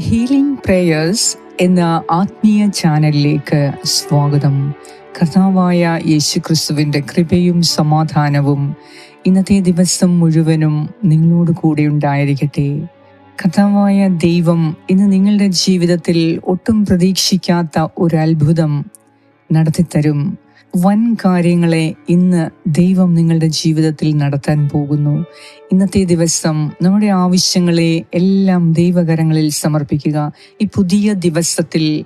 Healing prayers എന്ന ആത്മീയ ചാനലിലേക്ക് സ്വാഗതം. കർത്താവായ യേശുക്രിസ്തുവിന്റെ കൃപയും സമാധാനവും ഇന്നത്തെ ദിവസം മുഴുവനും നിങ്ങളോട് കൂടെ ഉണ്ടായിരിക്കട്ടെ. കർത്താവായ ദൈവം ഇന്ന് നിങ്ങളുടെ ജീവിതത്തിൽ ഒട്ടും പ്രതീക്ഷിക്കാത്ത ഒരു അത്ഭുതം നടത്തിത്തരും. വൻ കാര്യങ്ങളെ ഇന്ന് ദൈവം നിങ്ങളുടെ ജീവിതത്തിൽ നടത്താൻ പോകുന്നു. ഇന്നത്തെ ദിവസം നമ്മുടെ ആവശ്യങ്ങളെ എല്ലാം ദൈവകരങ്ങളിൽ സമർപ്പിക്കുക. ഈ പുതിയ ദിവസത്തിൽ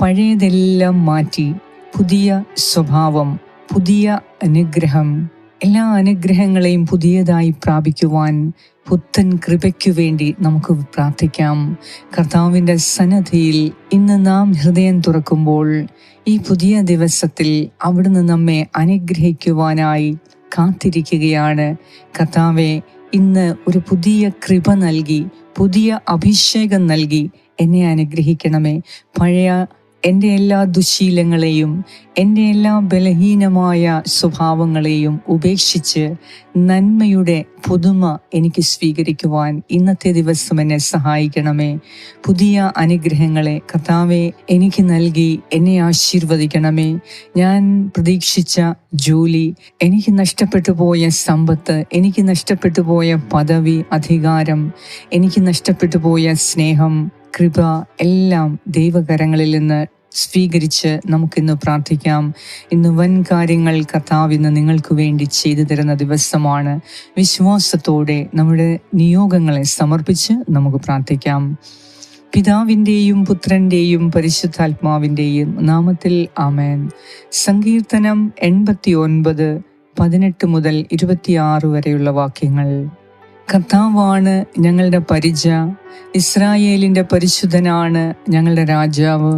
പഴയതെല്ലാം മാറ്റി പുതിയ സ്വഭാവം പുതിയ അനുഗ്രഹം എല്ലാ അനുഗ്രഹങ്ങളെയും പുതിയതായി പ്രാപിക്കുവാൻ പുത്തൻ കൃപയ്ക്കു വേണ്ടി നമുക്ക് പ്രാർത്ഥിക്കാം. കർത്താവിന്റെ സന്നദ്ധിയിൽ ഇന്ന് നാം ഹൃദയം തുറക്കുമ്പോൾ ഈ പുതിയ ദിവസത്തിൽ അവിടുന്ന് നമ്മെ അനുഗ്രഹിക്കുവാനായി കാത്തിരിക്കുകയാണ്. കർത്താവെ ഇന്ന് ഒരു പുതിയ കൃപ നൽകി പുതിയ അഭിഷേകം നൽകി എന്നെ അനുഗ്രഹിക്കണമേ. പഴയ എന്റെ എല്ലാ ദുശീലങ്ങളെയും എന്റെ എല്ലാ ബലഹീനമായ സ്വഭാവങ്ങളെയും ഉപേക്ഷിച്ച് നന്മയുടെ പുതുമ എനിക്ക് സ്വീകരിക്കുവാൻ ഇന്നത്തെ ദിവസം എന്നെ സഹായിക്കണമേ. പുതിയ അനുഗ്രഹങ്ങളെ കർത്താവെ എനിക്ക് നൽകി എന്നെ ആശീർവദിക്കണമേ. ഞാൻ പ്രതീക്ഷിച്ച ജോലി എനിക്ക് നഷ്ടപ്പെട്ടു പോയ സമ്പത്ത് എനിക്ക് നഷ്ടപ്പെട്ടു പോയ പദവി അധികാരം എനിക്ക് നഷ്ടപ്പെട്ടു പോയ സ്നേഹം കൃപ എല്ലാം ദൈവകരങ്ങളിൽ നിന്ന് സ്വീകരിച്ച് നമുക്കിന്ന് പ്രാർത്ഥിക്കാം. ഇന്ന് വൻ കാര്യങ്ങൾ കർത്താവ് ഇന്ന് നിങ്ങൾക്ക് വേണ്ടി ചെയ്തു തരുന്ന ദിവസമാണ്. വിശ്വാസത്തോടെ നമ്മുടെ നിയോഗങ്ങളെ സമർപ്പിച്ച് നമുക്ക് പ്രാർത്ഥിക്കാം. പിതാവിന്റെയും പുത്രന്റെയും പരിശുദ്ധാത്മാവിന്റെയും നാമത്തിൽ ആമേൻ. സങ്കീർത്തനം എൺപത്തി ഒൻപത് പതിനെട്ട് മുതൽ ഇരുപത്തിയാറ് വരെയുള്ള വാക്യങ്ങൾ. കർത്താവാണ് ഞങ്ങളുടെ പരിച ഇസ്രായേലിന്റെ പരിശുദ്ധനാണ് ഞങ്ങളുടെ രാജാവ്.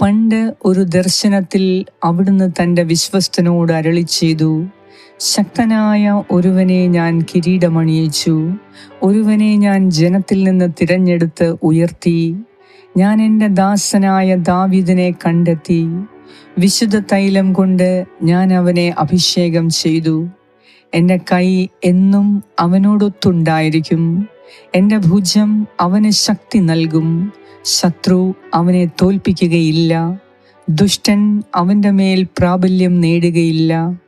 പണ്ട് ഒരു ദർശനത്തിൽ അവിടുന്ന് തന്റെ വിശ്വസ്തനോട് അരളി ചെയ്തു ശക്തനായ ഒരുവനെ ഞാൻ കിരീടമണിയിച്ചു ഒരുവനെ ഞാൻ ജനത്തിൽ നിന്ന് തിരഞ്ഞെടുത്ത് ഉയർത്തി ഞാൻ എന്റെ ദാസനായ ദാവിദിനെ കണ്ടെത്തി വിശുദ്ധ തൈലം കൊണ്ട് ഞാൻ അവനെ അഭിഷേകം ചെയ്തു. എന്റെ കൈ എന്നും അവനോടൊത്തുണ്ടായിരിക്കും. എന്റെ ഭുജം അവന് ശക്തി നൽകും. ശത്രു അവനെ തോൽപ്പിക്കുകയില്ല. ദുഷ്ടൻ അവന്റെ മേൽ പ്രാബല്യം നേടുകയില്ല.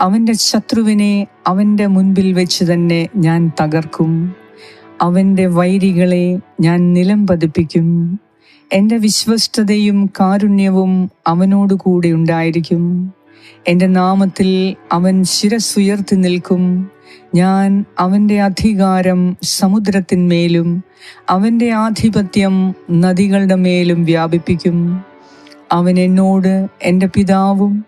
അവന്റെ ശത്രുവിനെ അവന്റെ മുൻപിൽ വെച്ച് തന്നെ ഞാൻ തകർക്കും. അവന്റെ വൈരികളെ ഞാൻ നിലം പതിപ്പിക്കും. എന്റെ വിശ്വസ്തതയും കാരുണ്യവും അവനോടുകൂടെ ഉണ്ടായിരിക്കും. എന്റെ നാമത്തിൽ അവൻ ശിരസുയർത്തി നിൽക്കും. ഞാൻ അവന്റെ അധികാരം സമുദ്രത്തിന്മേലും അവന്റെ ആധിപത്യം നദികളുടെ മേലും വ്യാപിപ്പിക്കും. അവൻ എന്നോട് എന്റെ പിതാവും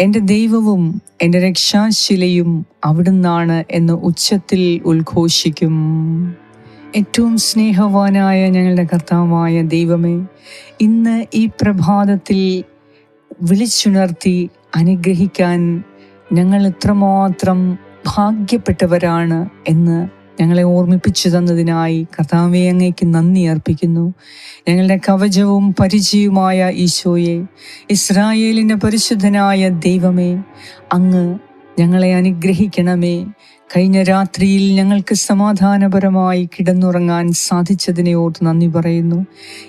എന്റെ ദൈവവും എന്റെ രക്ഷാശിലയും അവിടുന്നാണ് എന്ന് ഉച്ചത്തിൽ ഉദ്ഘോഷിക്കും. ഏറ്റവും സ്നേഹവാനായ ഞങ്ങളുടെ കർത്താവായ ദൈവമേ ഇന്ന് ഈ പ്രഭാതത്തിൽ വിളിച്ചുണർത്തി അനുഗ്രഹിക്കാൻ ഞങ്ങൾ എത്രമാത്രം ഭാഗ്യപ്പെട്ടവരാണ് എന്ന് ഞങ്ങളെ ഓർമ്മിപ്പിച്ചു തന്നതിനായി കർത്താവെ അങ്ങേക്ക് നന്ദി അർപ്പിക്കുന്നു. ഞങ്ങളുടെ കവചവും പരിചയവുമായ ഈശോയെ ഇസ്രായേലിന്റെ പരിശുദ്ധനായ ദൈവമേ അങ്ങ് ഞങ്ങളെ അനുഗ്രഹിക്കണമേ. കഴിഞ്ഞ രാത്രിയിൽ ഞങ്ങൾക്ക് സമാധാനപരമായി കിടന്നുറങ്ങാൻ സാധിച്ചതിനെ ഓർത്ത് നന്ദി പറയുന്നു.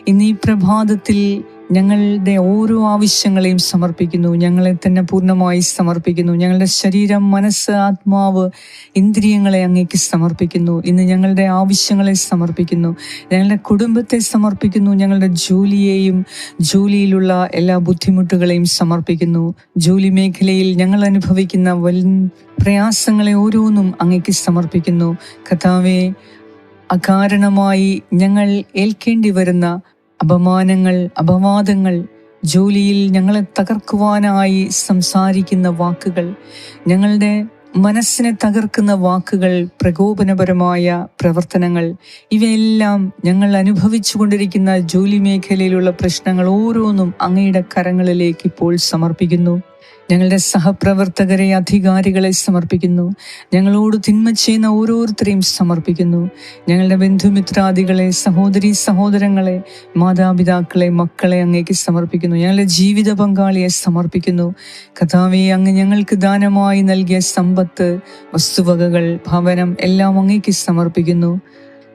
ഇന്ന് ഈ പ്രഭാതത്തിൽ ഞങ്ങളുടെ ഓരോ ആവശ്യങ്ങളെയും സമർപ്പിക്കുന്നു. ഞങ്ങളെ തന്നെ പൂർണമായി സമർപ്പിക്കുന്നു. ഞങ്ങളുടെ ശരീരം മനസ്സ് ആത്മാവ് ഇന്ദ്രിയങ്ങളെ അങ്ങേക്ക് സമർപ്പിക്കുന്നു. ഇന്ന് ഞങ്ങളുടെ ആവശ്യങ്ങളെ സമർപ്പിക്കുന്നു. ഞങ്ങളുടെ കുടുംബത്തെ സമർപ്പിക്കുന്നു. ഞങ്ങളുടെ ജോലിയെയും ജോലിയിലുള്ള എല്ലാ ബുദ്ധിമുട്ടുകളെയും സമർപ്പിക്കുന്നു. ജോലി മേഖലയിൽ ഞങ്ങൾ അനുഭവിക്കുന്ന വൽ പ്രയാസങ്ങളെ ഓരോന്നും അങ്ങേക്ക് സമർപ്പിക്കുന്നു. കഥാവെ അകാരണമായി ഞങ്ങൾ ഏൽക്കേണ്ടി വരുന്ന അപമാനങ്ങൾ അപവാദങ്ങൾ ജോലിയിൽ ഞങ്ങളെ തകർക്കുവാനായി സംസാരിക്കുന്ന വാക്കുകൾ ഞങ്ങളുടെ മനസ്സിനെ തകർക്കുന്ന വാക്കുകൾ പ്രകോപനപരമായ പ്രവർത്തനങ്ങൾ ഇവയെല്ലാം ഞങ്ങൾ അനുഭവിച്ചു കൊണ്ടിരിക്കുന്ന ജോലി മേഖലയിലുള്ള പ്രശ്നങ്ങൾ ഓരോന്നും അങ്ങയുടെ കരങ്ങളിലേക്ക് ഇപ്പോൾ സമർപ്പിക്കുന്നു. ഞങ്ങളുടെ സഹപ്രവർത്തകരെ അധികാരികളെ സമർപ്പിക്കുന്നു. ഞങ്ങളോട് തിന്മ ചെയ്യുന്ന ഓരോരുത്തരെയും സമർപ്പിക്കുന്നു. ഞങ്ങളുടെ ബന്ധുമിത്രാദികളെ സഹോദരി സഹോദരങ്ങളെ മാതാപിതാക്കളെ മക്കളെ അങ്ങേക്ക് സമർപ്പിക്കുന്നു. ഞങ്ങളുടെ ജീവിത പങ്കാളിയെ സമർപ്പിക്കുന്നു. കഥാവി അങ്ങ് ഞങ്ങൾക്ക് ദാനമായി നൽകിയ സമ്പത്ത് വസ്തുവകകൾ ഭവനം എല്ലാം അങ്ങേക്ക് സമർപ്പിക്കുന്നു.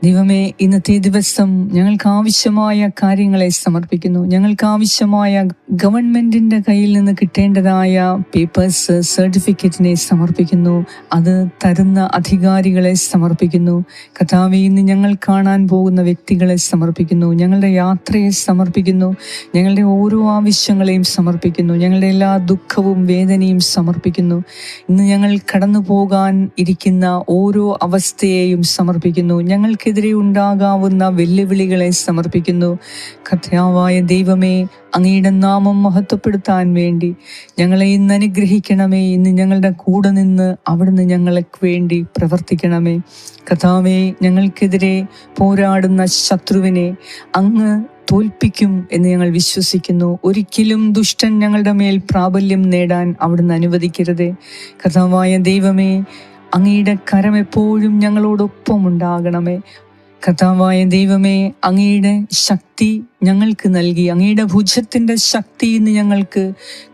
ദൈവമേ ഇന്നത്തെ ദിവസം ഞങ്ങൾക്ക് ആവശ്യമായ കാര്യങ്ങളെ സമർപ്പിക്കുന്നു. ഞങ്ങൾക്ക് ആവശ്യമായ ഗവൺമെന്റിന്റെ കയ്യിൽ നിന്ന് കിട്ടേണ്ടതായ പേപ്പേഴ്സ് സർട്ടിഫിക്കറ്റിനെ സമർപ്പിക്കുന്നു. അത് തരുന്ന അധികാരികളെ സമർപ്പിക്കുന്നു. കഥാവെ ഇന്ന് ഞങ്ങൾ കാണാൻ പോകുന്ന വ്യക്തികളെ സമർപ്പിക്കുന്നു. ഞങ്ങളുടെ യാത്രയെ സമർപ്പിക്കുന്നു. ഞങ്ങളുടെ ഓരോ ആവശ്യങ്ങളെയും സമർപ്പിക്കുന്നു. ഞങ്ങളുടെ എല്ലാ ദുഃഖവും വേദനയും സമർപ്പിക്കുന്നു. ഇന്ന് ഞങ്ങൾ കടന്നു പോകാൻ ഇരിക്കുന്ന ഓരോ അവസ്ഥയെയും സമർപ്പിക്കുന്നു. ഞങ്ങൾക്കെതിരെ ഉണ്ടാകാവുന്ന വെല്ലുവിളികളെ സമർപ്പിക്കുന്നു. കഥയാവായ ദൈവമേ അങ്ങയുടെ നാമം മഹത്വപ്പെടുത്താൻ വേണ്ടി ഞങ്ങളെ ഇന്ന് അനുഗ്രഹിക്കണമേ. ഇന്ന് ഞങ്ങളുടെ കൂടെ നിന്ന് അവിടുന്ന് ഞങ്ങൾക്ക് വേണ്ടി പ്രവർത്തിക്കണമേ. കഥാവേ ഞങ്ങൾക്കെതിരെ പോരാടുന്ന ശത്രുവിനെ അങ്ങ് തോൽപ്പിക്കും എന്ന് ഞങ്ങൾ വിശ്വസിക്കുന്നു. ഒരിക്കലും ദുഷ്ടൻ ഞങ്ങളുടെ മേൽ പ്രാബല്യം നേടാൻ അവിടുന്ന് അനുവദിക്കരുതേ. കഥാവായ ദൈവമേ അങ്ങയുടെ കരം എപ്പോഴും ഞങ്ങളോടൊപ്പം ഉണ്ടാകണമേ കഥാവായ ദൈവമേ അങ്ങയുടെ ശക്തി ഞങ്ങൾക്ക് നൽകി അങ്ങയുടെ ഭുജത്തിന്റെ ശക്തി ഇന്ന് ഞങ്ങൾക്ക്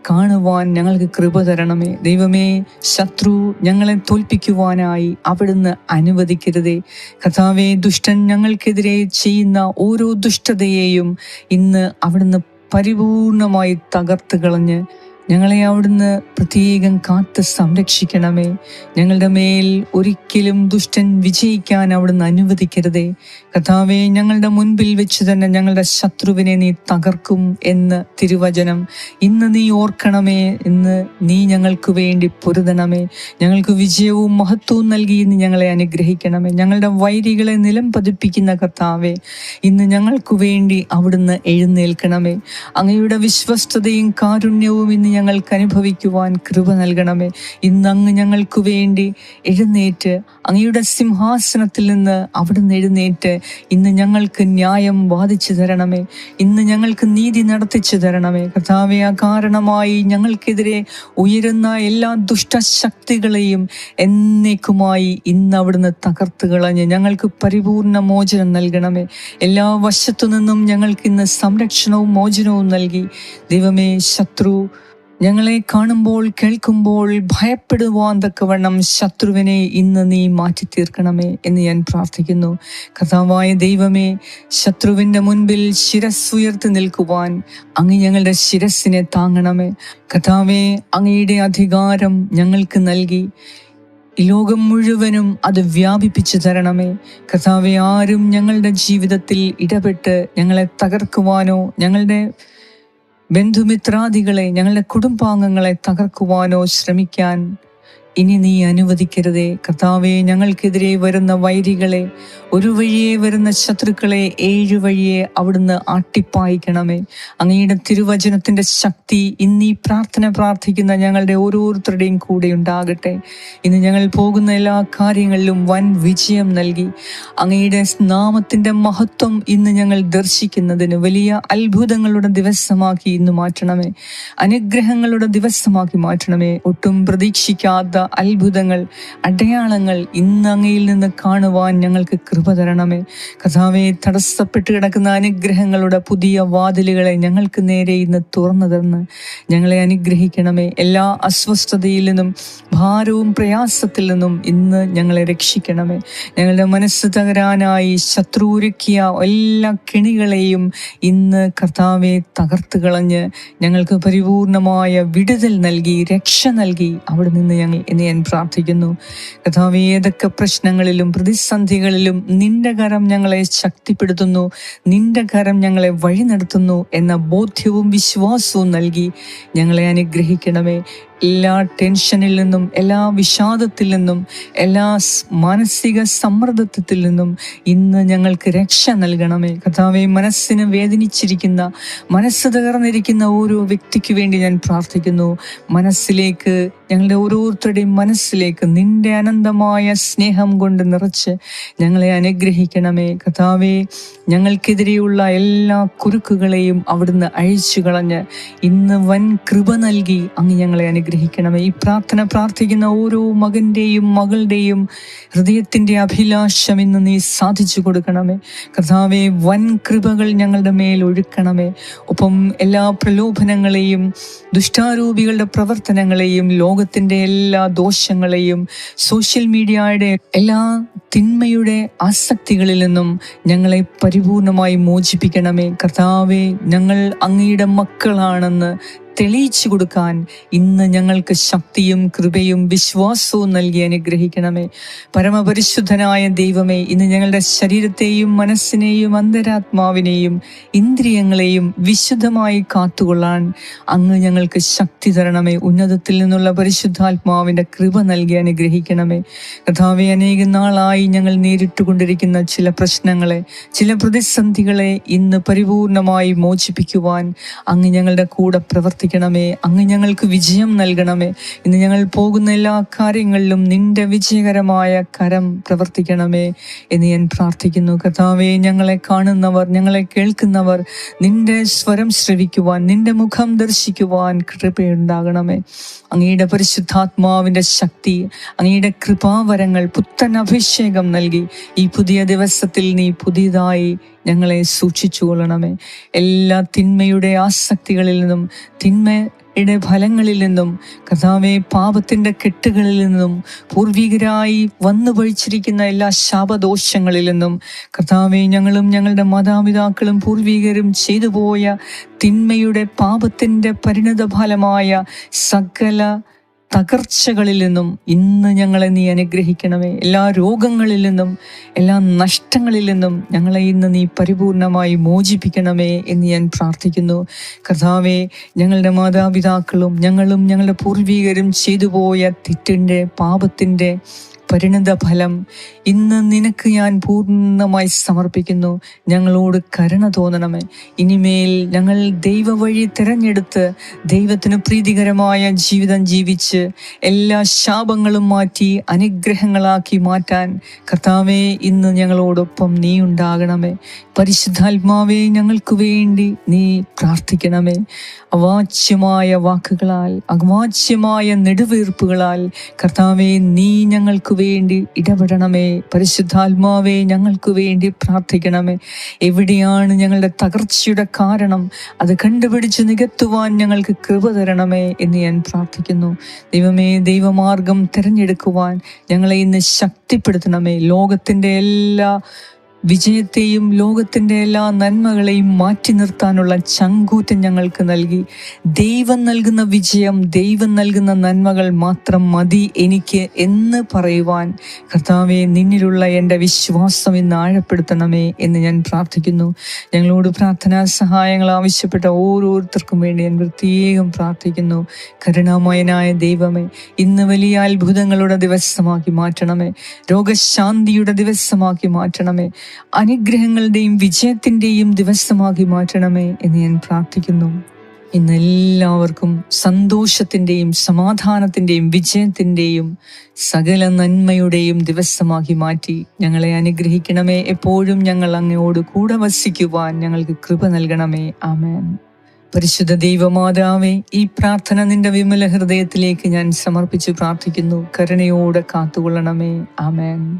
കാണുവാൻ ഞങ്ങൾക്ക് കൃപ തരണമേ. ദൈവമേ ശത്രു ഞങ്ങളെ തോൽപ്പിക്കുവാനായി അവിടുന്ന് അനുവദിക്കരുതേ. കഥാവേ ദുഷ്ടൻ ഞങ്ങൾക്കെതിരെ ചെയ്യുന്ന ഓരോ ദുഷ്ടതയെയും ഇന്ന് അവിടുന്ന് പരിപൂർണമായി തകർത്ത് കളഞ്ഞ് ഞങ്ങളെ അവിടുന്ന് പ്രത്യേകം കാത്ത് സംരക്ഷിക്കണമേ. ഞങ്ങളുടെ മേൽ ഒരിക്കലും ദുഷ്ടൻ വിജയിക്കാൻ അവിടുന്ന് അനുവദിക്കരുതേ. കഥാവെ ഞങ്ങളുടെ മുൻപിൽ വെച്ച് തന്നെ ഞങ്ങളുടെ ശത്രുവിനെ നീ തകർക്കും എന്ന് തിരുവചനം. ഇന്ന് നീ ഓർക്കണമേ എന്ന് നീ ഞങ്ങൾക്ക് വേണ്ടി പൊരുതണമേ. ഞങ്ങൾക്ക് വിജയവും മഹത്വവും നൽകി ഇന്ന് ഞങ്ങളെ അനുഗ്രഹിക്കണമേ. ഞങ്ങളുടെ വൈരികളെ നിലം പതിപ്പിക്കുന്ന കർത്താവെ ഇന്ന് ഞങ്ങൾക്ക് വേണ്ടി അവിടുന്ന് എഴുന്നേൽക്കണമേ. അങ്ങയുടെ വിശ്വസ്തതയും കാരുണ്യവും ഇന്ന് ഞങ്ങൾക്ക് അനുഭവിക്കുവാൻ കൃപ നൽകണമേ. ഇന്ന് അങ്ങ് ഞങ്ങൾക്ക് വേണ്ടി എഴുന്നേറ്റ് അങ്ങയുടെ സിംഹാസനത്തിൽ നിന്ന് അവിടുന്ന് എഴുന്നേറ്റ് ഇന്ന് ഞങ്ങൾക്ക് ന്യായം വാദിച്ചു തരണമേ. ഇന്ന് ഞങ്ങൾക്ക് നീതി നടത്തിച്ചു തരണമേ. കർത്താവെ ആ കാരണമായി ഞങ്ങൾക്കെതിരെ ഉയരുന്ന എല്ലാ ദുഷ്ടശക്തികളെയും എന്നേക്കുമായി ഇന്ന് അവിടുന്ന് തകർത്ത് കളഞ്ഞ് ഞങ്ങൾക്ക് പരിപൂർണ മോചനം നൽകണമേ. എല്ലാ വശത്തു നിന്നും ഞങ്ങൾക്ക് ഇന്ന് സംരക്ഷണവും മോചനവും നൽകി. ദൈവമേ ശത്രു ഞങ്ങളെ കാണുമ്പോൾ കേൾക്കുമ്പോൾ ഭയപ്പെടുവാൻ തക്കവണ്ണം ശത്രുവിനെ ഇന്ന് നീ മാറ്റി തീർക്കണമേ എന്ന് ഞാൻ പ്രാർത്ഥിക്കുന്നു. കഥാവായ ദൈവമേ ശത്രുവിന്റെ മുൻപിൽ ശിരസ് ഉയർത്തി നിൽക്കുവാൻ അങ്ങ് ഞങ്ങളുടെ ശിരസിനെ താങ്ങണമേ. കഥാവേ അങ്ങയുടെ അധികാരം ഞങ്ങൾക്ക് നൽകി. ലോകം മുഴുവനും അത് വ്യാപിപ്പിച്ചു തരണമേ. കഥാവെ ആരും ഞങ്ങളുടെ ജീവിതത്തിൽ ഇടപെട്ട് ഞങ്ങളെ തകർക്കുവാനോ ഞങ്ങളുടെ ബന്ധുമിത്രാദികളെ ഞങ്ങളുടെ കുടുംബാംഗങ്ങളെ തകർക്കുവാനോ ശ്രമിക്കാൻ ഇനി നീ അനുവദിക്കരുതേ. കർത്താവെ ഞങ്ങൾക്കെതിരെ വരുന്ന വൈരികളെ ഒരു വഴിയെ വരുന്ന ശത്രുക്കളെ ഏഴു വഴിയെ അവിടുന്ന് ആട്ടിപ്പായിക്കണമേ അങ്ങയുടെ തിരുവചനത്തിന്റെ ശക്തി ഇന്നീ പ്രാർത്ഥന പ്രാർത്ഥിക്കുന്ന ഞങ്ങളുടെ ഓരോരുത്തരുടെയും കൂടെ ഉണ്ടാകട്ടെ. ഇന്ന് ഞങ്ങൾ പോകുന്ന എല്ലാ കാര്യങ്ങളിലും വൻ വിജയം നൽകി. അങ്ങയുടെ നാമത്തിന്റെ മഹത്വം ഇന്ന് ഞങ്ങൾ ദർശിക്കുന്നതിന് വലിയ അത്ഭുതങ്ങളുടെ ദിവസമാക്കി ഇന്ന് മാറ്റണമേ. അനുഗ്രഹങ്ങളുടെ ദിവസമാക്കി മാറ്റണമേ. ഒട്ടും പ്രതീക്ഷിക്കാത്ത അത്ഭുതങ്ങൾ അടയാളങ്ങൾ ഇന്ന് അങ്ങയിൽ നിന്ന് കാണുവാൻ ഞങ്ങൾക്ക് കൃപ തരണമേ. കഥാവെ തടസ്സപ്പെട്ട് കിടക്കുന്ന അനുഗ്രഹങ്ങളുടെ പുതിയ വാതിലുകളെ ഞങ്ങൾക്ക് നേരെ ഇന്ന് തുറന്നു തന്ന് ഞങ്ങളെ അനുഗ്രഹിക്കണമേ. എല്ലാ അസ്വസ്ഥതയിൽ നിന്നും ഭാരവും പ്രയാസത്തിൽ നിന്നും ഇന്ന് ഞങ്ങളെ രക്ഷിക്കണമേ. ഞങ്ങളുടെ മനസ്സ് തകരാനായി ശത്രു ഒരുക്കിയ എല്ലാ കിണികളെയും ഇന്ന് കർത്താവെ തകർത്ത് കളഞ്ഞ് ഞങ്ങൾക്ക് പരിപൂർണമായ വിടുതൽ നൽകി രക്ഷ നൽകി അവിടെ നിന്ന് ഞങ്ങൾ എന്ന് ഞാൻ പ്രാർത്ഥിക്കുന്നു. കർത്താവ് ഏതൊക്കെ പ്രശ്നങ്ങളിലും പ്രതിസന്ധികളിലും നിന്റെ കരം ഞങ്ങളെ ശക്തിപ്പെടുത്തുന്നു നിന്റെ കരം ഞങ്ങളെ വഴി നടത്തുന്നു എന്ന ബോധ്യവും വിശ്വാസവും നൽകി ഞങ്ങളെ അനുഗ്രഹിക്കണമേ. എല്ലാ ടെൻഷനിൽ നിന്നും എല്ലാ വിഷാദത്തിൽ നിന്നും എല്ലാ മാനസിക സമ്മർദ്ദത്തിൽ നിന്നും ഇന്ന് ഞങ്ങൾക്ക് രക്ഷ നൽകണമേ. കഥാവെ മനസ്സിന് വേദനിച്ചിരിക്കുന്ന മനസ്സ് തകർന്നിരിക്കുന്ന ഓരോ വ്യക്തിക്ക് വേണ്ടി ഞാൻ പ്രാർത്ഥിക്കുന്നു. മനസ്സിലേക്ക് ഞങ്ങളുടെ ഓരോരുത്തരുടെയും മനസ്സിലേക്ക് നിന്റെ അനന്തമായ സ്നേഹം കൊണ്ട് നിറച്ച് ഞങ്ങളെ അനുഗ്രഹിക്കണമേ. കഥാവേ ഞങ്ങൾക്കെതിരെയുള്ള എല്ലാ കുരുക്കുകളെയും അവിടുന്ന് അഴിച്ചു കളഞ്ഞ് ഇന്ന് വൻ കൃപ നൽകി അങ്ങ് ഞങ്ങളെ അനുഗ്രഹിക്കും അനുഗ്രഹിക്കണമേ ഈ പ്രാർത്ഥന പ്രാർത്ഥിക്കുന്ന ഓരോ മകന്റെയും മകളുടെയും ഹൃദയത്തിന്റെ അഭിലാഷം ഇന്ന് നീ സാധിച്ചു കൊടുക്കണമേ. കർത്താവെ വൻ കൃപകൾ ഞങ്ങളുടെ മേൽ ഒഴുക്കണമേ. ഒപ്പം എല്ലാ പ്രലോഭനങ്ങളെയും ദുഷ്ടാരൂപികളുടെ പ്രവർത്തനങ്ങളെയും ലോകത്തിന്റെ എല്ലാ ദോഷങ്ങളെയും സോഷ്യൽ മീഡിയയുടെ എല്ലാ തിന്മയുടെ ആസക്തികളിൽ നിന്നും ഞങ്ങളെ പരിപൂർണമായി മോചിപ്പിക്കണമേ. കർത്താവെ ഞങ്ങൾ അങ്ങയുടെ മക്കളാണെന്ന് തെളിയിച്ചു കൊടുക്കാൻ ഇന്ന് ഞങ്ങൾക്ക് ശക്തിയും കൃപയും വിശ്വാസവും നൽകി അനുഗ്രഹിക്കണമേ. പരമപരിശുദ്ധനായ ദൈവമേ ഇന്ന് ഞങ്ങളുടെ ശരീരത്തെയും മനസ്സിനെയും അന്തരാത്മാവിനെയും ഇന്ദ്രിയങ്ങളെയും വിശുദ്ധമായി കാത്തുകൊള്ളാൻ അങ്ങ് ഞങ്ങൾക്ക് ശക്തി തരണമേ. ഉന്നതത്തിൽ നിന്നുള്ള പരിശുദ്ധാത്മാവിന്റെ കൃപ നൽകി അനുഗ്രഹിക്കണമേ. കഥാവെ അനേക നാളായി ഞങ്ങൾ നേരിട്ടുകൊണ്ടിരിക്കുന്ന ചില പ്രശ്നങ്ങളെ ചില പ്രതിസന്ധികളെ ഇന്ന് പരിപൂർണമായി മോചിപ്പിക്കുവാൻ അങ്ങ് ഞങ്ങളുടെ കൂടെ പ്രവർത്തിക്കണമേ അങ്ങ് ഞങ്ങൾക്ക് വിജയം നൽകണമേ. ഇന്ന് ഞങ്ങൾ പോകുന്ന എല്ലാ കാര്യങ്ങളിലും നിന്റെ വിജയകരമായ കരം പ്രവർത്തിക്കണമേ. എന്ന് ഞാൻ പ്രാർത്ഥിക്കുന്നു. കർത്താവെ ഞങ്ങളെ കാണുന്നവർ ഞങ്ങളെ കേൾക്കുന്നവർ നിന്റെ സ്വരം ശ്രവിക്കുവാൻ നിന്റെ മുഖം ദർശിക്കുവാൻ കൃപയുണ്ടാകണമേ. അങ്ങയുടെ പരിശുദ്ധാത്മാവിന്റെ ശക്തി അങ്ങയുടെ കൃപാവരങ്ങൾ പുത്തൻ അഭിഷേകം നൽകി. ഈ പുതിയ ദിവസത്തിൽ നീ പുതിയതായി ഞങ്ങളെ സൂക്ഷിച്ചു കൊള്ളണമേ എല്ലാ തിന്മയുടെ ആസക്തികളിൽ നിന്നും തിന്മയുടെ ഫലങ്ങളിൽ നിന്നും കഥാവെ പാപത്തിന്റെ കെട്ടുകളിൽ നിന്നും പൂർവികരായി വന്നു പഴിച്ചിരിക്കുന്ന എല്ലാ ശാപദോഷങ്ങളിൽ നിന്നും കർത്താവെ ഞങ്ങളും ഞങ്ങളുടെ മാതാപിതാക്കളും പൂർവികരും ചെയ്തു പോയ തിന്മയുടെ പാപത്തിന്റെ പരിണത ഫലമായ സകല തകർച്ചകളിൽ നിന്നും ഇന്ന് ഞങ്ങളെ നീ അനുഗ്രഹിക്കണമേ. എല്ലാ രോഗങ്ങളിൽ നിന്നും എല്ലാ നഷ്ടങ്ങളിൽ നിന്നും ഞങ്ങളെ ഇന്ന് നീ പരിപൂർണമായി മോചിപ്പിക്കണമേ എന്ന് ഞാൻ പ്രാർത്ഥിക്കുന്നു. കർത്താവെ ഞങ്ങളുടെ മാതാപിതാക്കളും ഞങ്ങളും ഞങ്ങളുടെ പൂർവികരും ചെയ്തു പോയ തെറ്റിന്റെ പാപത്തിന്റെ പരിണത ഫലം ഇന്ന് നിനക്ക് ഞാൻ പൂർണമായി സമർപ്പിക്കുന്നു. ഞങ്ങളോട് കരുണ തോന്നണമേ. ഇനിമേൽ ഞങ്ങൾ ദൈവ വഴി തിരഞ്ഞെടുത്ത് ദൈവത്തിന് പ്രീതികരമായ ജീവിതം ജീവിച്ച് എല്ലാ ശാപങ്ങളും മാറ്റി അനുഗ്രഹങ്ങളാക്കി മാറ്റാൻ കർത്താവേ ഇന്ന് ഞങ്ങളോടൊപ്പം നീ ഉണ്ടാകണമേ. പരിശുദ്ധാത്മാവേ ഞങ്ങൾക്ക് വേണ്ടി നീ പ്രാർത്ഥിക്കണമേ. അവാച്യമായ വാക്കുകളാൽ അവാച്യമായ നെടുവീർപ്പുകളാൽ കർത്താവെ നീ ഞങ്ങൾക്ക് വേണ്ടി ഇടപെടണമേ. പരിശുദ്ധാത്മാവേ ഞങ്ങൾക്ക് വേണ്ടി പ്രാർത്ഥിക്കണമേ. എവിടെയാണ് ഞങ്ങളുടെ തകർച്ചയുടെ കാരണം? അത് കണ്ടുപിടിച്ച് നികത്തുവാൻ ഞങ്ങൾക്ക് കൃപ തരണമേ എന്ന് ഞാൻ പ്രാർത്ഥിക്കുന്നു. ദൈവമേ ദൈവമാർഗം തിരഞ്ഞെടുക്കുവാൻ ഞങ്ങളെ ഇന്ന് ശക്തിപ്പെടുത്തണമേ. ലോകത്തിന്റെ എല്ലാ വിജയത്തെയും ലോകത്തിന്റെ എല്ലാ നന്മകളെയും മാറ്റി നിർത്താനുള്ള ചങ്കൂറ്റം ഞങ്ങൾക്ക് നൽകി. ദൈവം നൽകുന്ന വിജയം ദൈവം നൽകുന്ന നന്മകൾ മാത്രം മതി എനിക്ക് എന്ന് പറയുവാൻ കർത്താവെ നിന്നിലുള്ള എന്റെ വിശ്വാസം ഇന്ന് ആഴപ്പെടുത്തണമേ എന്ന് ഞാൻ പ്രാർത്ഥിക്കുന്നു. ഞങ്ങളോട് പ്രാർത്ഥനാ സഹായങ്ങൾ ആവശ്യപ്പെട്ട ഓരോരുത്തർക്കും വേണ്ടി ഞാൻ പ്രത്യേകം പ്രാർത്ഥിക്കുന്നു. കരുണാമയനായ ദൈവമേ ഇന്ന് വലിയ അത്ഭുതങ്ങളുടെ ദിവസമാക്കി മാറ്റണമേ. രോഗശാന്തിയുടെ ദിവസമാക്കി മാറ്റണമേ. അനുഗ്രഹങ്ങളുടെയും വിജയത്തിന്റെയും ദിവസമാക്കി മാറ്റണമേ എന്ന് ഞാൻ പ്രാർത്ഥിക്കുന്നു. ഇന്ന് എല്ലാവർക്കും സന്തോഷത്തിന്റെയും സമാധാനത്തിന്റെയും വിജയത്തിന്റെയും സകല നന്മയുടെയും ദിവസമാക്കി മാറ്റി. ഞങ്ങളെ അനുഗ്രഹിക്കണമേ. എപ്പോഴും ഞങ്ങൾ അങ്ങയോട് കൂടെ വസിക്കുവാൻ ഞങ്ങൾക്ക് കൃപ നൽകണമേ. ആമേൻ. പരിശുദ്ധ ദൈവമാതാവേ ഈ പ്രാർത്ഥന നിന്റെ വിമല ഹൃദയത്തിലേക്ക് ഞാൻ സമർപ്പിച്ച് പ്രാർത്ഥിക്കുന്നു. കരുണയോടെ കാത്തുകൊള്ളണമേ. ആമേൻ.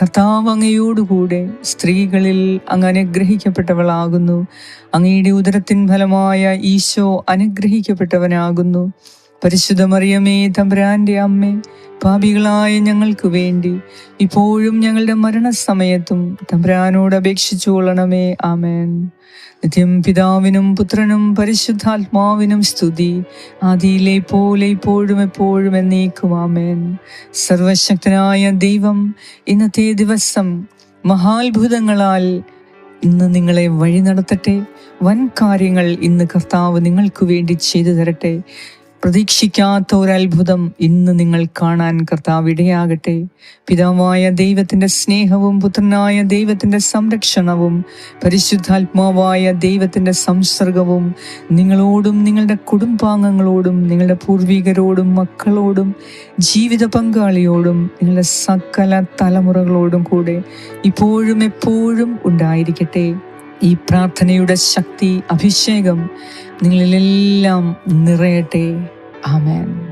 കർത്താവ് അങ്ങയോടുകൂടെ സ്ത്രീകളിൽ അങ്ങ് അനുഗ്രഹിക്കപ്പെട്ടവളാകുന്നു. അങ്ങയുടെ ഉദരത്തിൻ ഫലമായ ഈശോ അനുഗ്രഹിക്കപ്പെട്ടവനാകുന്നു. പരിശുദ്ധ മറിയമേ തമ്പുരാന്റെ അമ്മേ പാപികളായ ഞങ്ങൾക്ക് വേണ്ടി ഇപ്പോഴും ഞങ്ങളുടെ മരണസമയത്തും തമ്പുരാനോട് അപേക്ഷിച്ചു കൊള്ളണമേ. ആമേൻ. നിത്യം പിതാവിനും പുത്രനും പരിശുദ്ധാത്മാവിനും സ്തുതി. ആദിയിലെ പോലെ ഇപ്പോഴും എപ്പോഴും എന്നേക്കും. ആമേൻ. സർവശക്തനായ ദൈവം ഇന്നത്തെ ദിവസം മഹാത്ഭുതങ്ങളാൽ ഇന്ന് നിങ്ങളെ വഴി നടത്തട്ടെ. വൻ കാര്യങ്ങൾ ഇന്ന് കർത്താവ് നിങ്ങൾക്ക് വേണ്ടി ചെയ്തു തരട്ടെ. പ്രതീക്ഷിക്കാത്ത ഒരത്ഭുതം ഇന്ന് നിങ്ങൾ കാണാൻ കർത്താവ് ഇടയാകട്ടെ. പിതാവായ ദൈവത്തിന്റെ സ്നേഹവും പുത്രനായ ദൈവത്തിന്റെ സംരക്ഷണവും പരിശുദ്ധാത്മാവായ ദൈവത്തിന്റെ സംസർഗവും നിങ്ങളോടും നിങ്ങളുടെ കുടുംബാംഗങ്ങളോടും നിങ്ങളുടെ പൂർവികരോടും മക്കളോടും ജീവിത പങ്കാളിയോടും നിങ്ങളുടെ സകല തലമുറകളോടും കൂടെ ഇപ്പോഴും എപ്പോഴും ഉണ്ടായിരിക്കട്ടെ. ഈ പ്രാർത്ഥനയുടെ ശക്തി അഭിഷേകം നിങ്ങളിലെല്ലാം നിറയട്ടെ. ആമേൻ.